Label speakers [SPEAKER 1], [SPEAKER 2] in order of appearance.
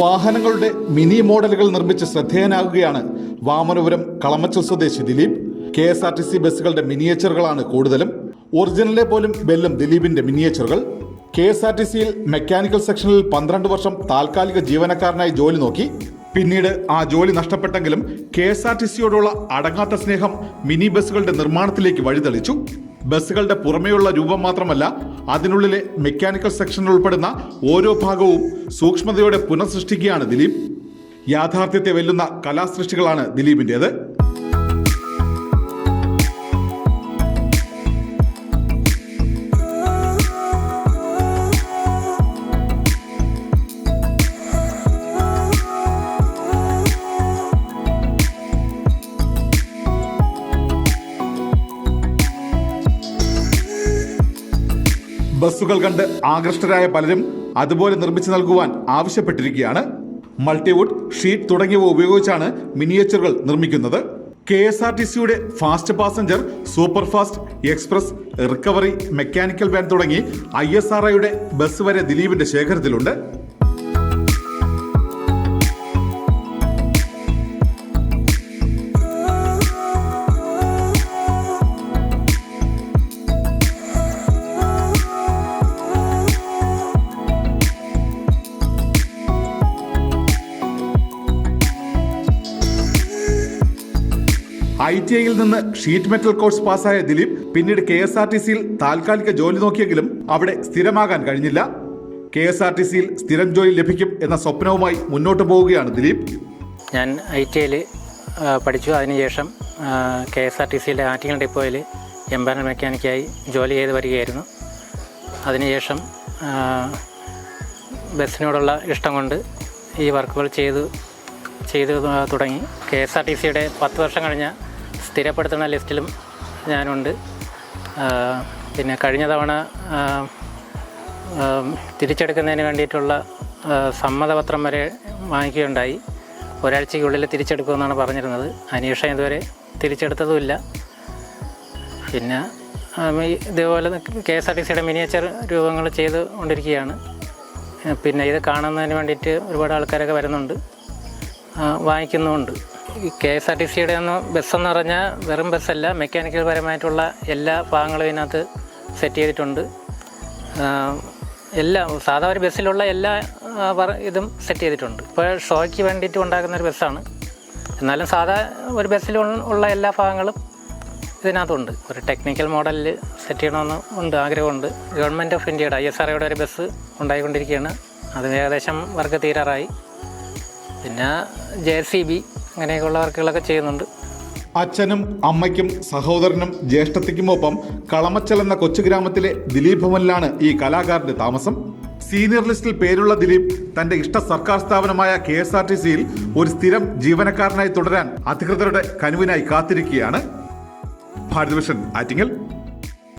[SPEAKER 1] വാഹനങ്ങളുടെ മിനി മോഡലുകൾ നിർമ്മിച്ച് ശ്രദ്ധേയനാകുകയാണ് വാമനപുരം കളമച്ചൽ സ്വദേശി Dileep. K S R T C ബസ്സുകളുടെ മിനിയേച്ചറുകളാണ് കൂടുതലും. ഒറിജിനലെ പോലും ബെല്ലും ദിലീപിന്റെ മിനിയേച്ചറുകൾ. കെ എസ് ആർ ടി സിയിൽ മെക്കാനിക്കൽ സെക്ഷനിൽ പന്ത്രണ്ട് വർഷം താൽക്കാലിക ജീവനക്കാരനായി ജോലി നോക്കി. പിന്നീട് ആ ജോലി നഷ്ടപ്പെട്ടെങ്കിലും കെ എസ് ആർ ടി സിയോടുള്ള അടങ്ങാത്ത സ്നേഹം മിനി ബസ്സുകളുടെ നിർമ്മാണത്തിലേക്ക് വഴിതെളിച്ചു. ബസ്സുകളുടെ പുറമേയുള്ള രൂപം മാത്രമല്ല അതിനുള്ളിലെ മെക്കാനിക്കൽ സെക്ഷനിൽ ഉൾപ്പെടുന്ന ഓരോ ഭാഗവും സൂക്ഷ്മതയോടെ പുനഃസൃഷ്ടിക്കുകയാണ് ദിലീപ്. യാഥാർത്ഥ്യത്തെ വെല്ലുന്ന കലാസൃഷ്ടികളാണ് ദിലീപിന്റേത് ബസ്സുകൾ കണ്ട് ആകൃഷ്ടരായ പലരും അതുപോലെ നിർമ്മിച്ചു നൽകുവാൻ ആവശ്യപ്പെട്ടിരിക്കുകയാണ്. മൾട്ടിവുഡ് ഷീറ്റ് തുടങ്ങിയവ ഉപയോഗിച്ചാണ് മിനിയേച്ചറുകൾ നിർമ്മിക്കുന്നത്. കെ എസ് ആർ ടി സിയുടെ fast passenger super fast express recovery mechanical van തുടങ്ങി ഐ എസ് ആർ ഐയുടെ ബസ് വരെ ദിലീപിന്റെ ശേഖരത്തിലുണ്ട്. ഐ ടി ഐയിൽ നിന്ന് ഷീറ്റ് മെറ്റൽ കോഴ്സ് പാസ്സായ ദിലീപ് പിന്നീട് കെ എസ് ആർ ടി സിയിൽ താൽക്കാലിക ജോലി നോക്കിയെങ്കിലും അവിടെ സ്ഥിരമാകാൻ കഴിഞ്ഞില്ല. കെ എസ് ആർ ടി സിയിൽ സ്ഥിരം ജോലി ലഭിക്കും എന്ന സ്വപ്നവുമായി മുന്നോട്ട് പോവുകയാണ് ദിലീപ്.
[SPEAKER 2] ഞാൻ ഐ ടി ഐയിൽ പഠിച്ചു അതിനുശേഷം കെ എസ് ആർ ടി സിയിലെ ആറ്റിങ്ങൽ ഡിപ്പോയിൽ എംബാനൽ മെക്കാനിക്കായി ജോലി ചെയ്ത് വരികയായിരുന്നു. അതിനുശേഷം ബസ്സിനോടുള്ള ഇഷ്ടം കൊണ്ട് ഈ വർക്കുകൾ ചെയ്തു ചെയ്തു തുടങ്ങി. കെ എസ് ആർ ടി സിയുടെ പത്ത് വർഷം കഴിഞ്ഞ സ്ഥിരപ്പെടുത്തുന്ന ലിസ്റ്റിലും ഞാനുണ്ട്. പിന്നെ കഴിഞ്ഞ തവണ തിരിച്ചെടുക്കുന്നതിന് വേണ്ടിയിട്ടുള്ള സമ്മതപത്രം വരെ വാങ്ങിക്കുകയുണ്ടായി. ഒരാഴ്ചയ്ക്കുള്ളിൽ തിരിച്ചെടുക്കുമെന്നാണ് പറഞ്ഞിരുന്നത്. അനീഷ ഇതുവരെ തിരിച്ചെടുത്തതുമില്ല. പിന്നെ ഇതേപോലെ കെ എസ് ആർ ടി സിയുടെ മിനിയേച്ചർ രൂപങ്ങൾ ചെയ്ത് കൊണ്ടിരിക്കുകയാണ്. പിന്നെ ഇത് കാണുന്നതിന് വേണ്ടിയിട്ട് ഒരുപാട് ആൾക്കാരൊക്കെ വരുന്നുണ്ട്. വാങ്ങിക്കുന്നുമുണ്ട്. കെ എസ് ആർ ടി സിയുടെ ഒന്ന് ബസ്സെന്ന് പറഞ്ഞാൽ വെറും ബസ്സല്ല. മെക്കാനിക്കൽ പരമായിട്ടുള്ള എല്ലാ ഭാഗങ്ങളും ഇതിനകത്ത് സെറ്റ് ചെയ്തിട്ടുണ്ട്. എല്ലാ സാധാ ഒരു ബസ്സിലുള്ള എല്ലാ ഇതും സെറ്റ് ചെയ്തിട്ടുണ്ട്. ഇപ്പോൾ ഷോയ്ക്ക് വേണ്ടിയിട്ട് ഉണ്ടാക്കുന്ന ഒരു ബസ്സാണ്. എന്നാലും സാധാ ഒരു ബസ്സിൽ ഉള്ള എല്ലാ ഭാഗങ്ങളും ഇതിനകത്തുണ്ട്. ഒരു ടെക്നിക്കൽ മോഡലിൽ സെറ്റ് ചെയ്യണമെന്ന് ഉണ്ട് ആഗ്രഹമുണ്ട്. ഗവൺമെന്റ് ഓഫ് ഇന്ത്യയുടെ ഐ എസ് ആർ ഒരു ബസ് ഉണ്ടായിക്കൊണ്ടിരിക്കുകയാണ്. അത് ഏകദേശം വർക്ക് തീരാറായി. പിന്നെ ജെ സി ബി അങ്ങനെയൊക്കെയുള്ള വർക്കുകളൊക്കെ ചെയ്യുന്നുണ്ട്.
[SPEAKER 1] അച്ഛനും അമ്മയ്ക്കും സഹോദരനും ജ്യേഷ്ഠത്തിക്കുമൊപ്പം കളമച്ചൽ എന്ന കൊച്ചു ഗ്രാമത്തിലെ ദിലീപ് ഭവനിലാണ് ഈ കലാകാരന്റെ താമസം. സീനിയർ ലിസ്റ്റിൽ പേരുള്ള ദിലീപ് തന്റെ ഇഷ്ട സർക്കാർ സ്ഥാപനമായ കെ എസ് ആർ ടി സിയിൽ ഒരു സ്ഥിരം ജീവനക്കാരനായി തുടരാൻ അധികൃതരുടെ കനുവിനായി കാത്തിരിക്കുകയാണ്. ഭാരതവിഷൻ ആറ്റിങ്ങൽ.